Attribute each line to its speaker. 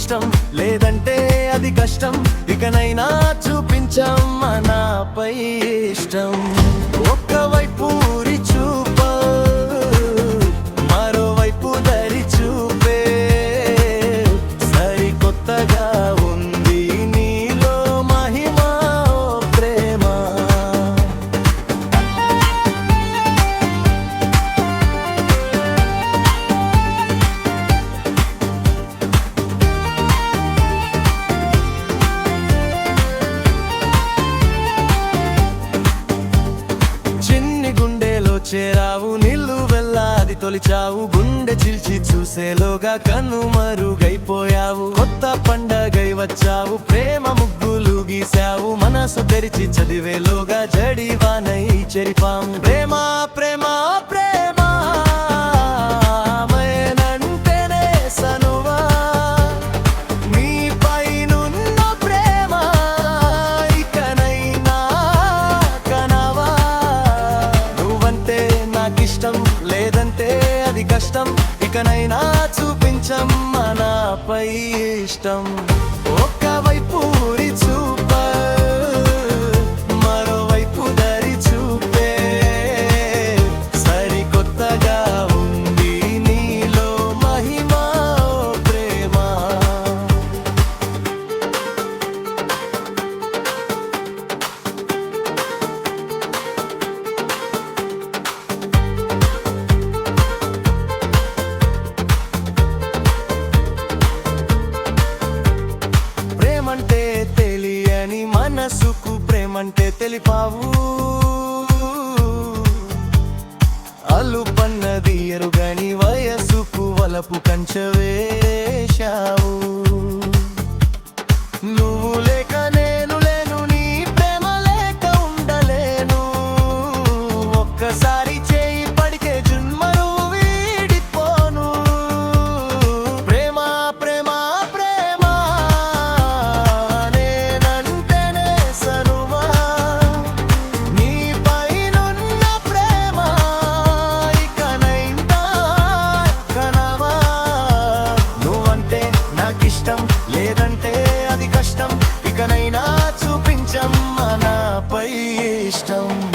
Speaker 1: ఇష్టం. లేదంటే అది కష్టం. ఇకనైనా చూపించమ్మా నాపై ఇష్టం. చేరావు నిల్లు వెళ్ళాది తొలిచావు. గుండె చిల్చి చూసేలోగా కన్ను మరుగైపోయావు. కొత్త పండగై వచ్చావు ప్రేమ ముగ్గులు గీసావు మనసు తెరిచి చదివేలోగా జడివానై చెరిపాం. కష్టం ఇకనైనా చూపించమ్మా నాపై ఇష్టం. ఒక్కవైపు ఊరి మనసుకు ప్రేమంటే తెలిపావు? అలుపన్నది ఎరుగని వయసుకు వలపు కంచవేశావు నువ్వు లేకనే నాకిష్టం. లేదంటే అది కష్టం. ఇకనైనా చూపించం నాపై ఇష్టం.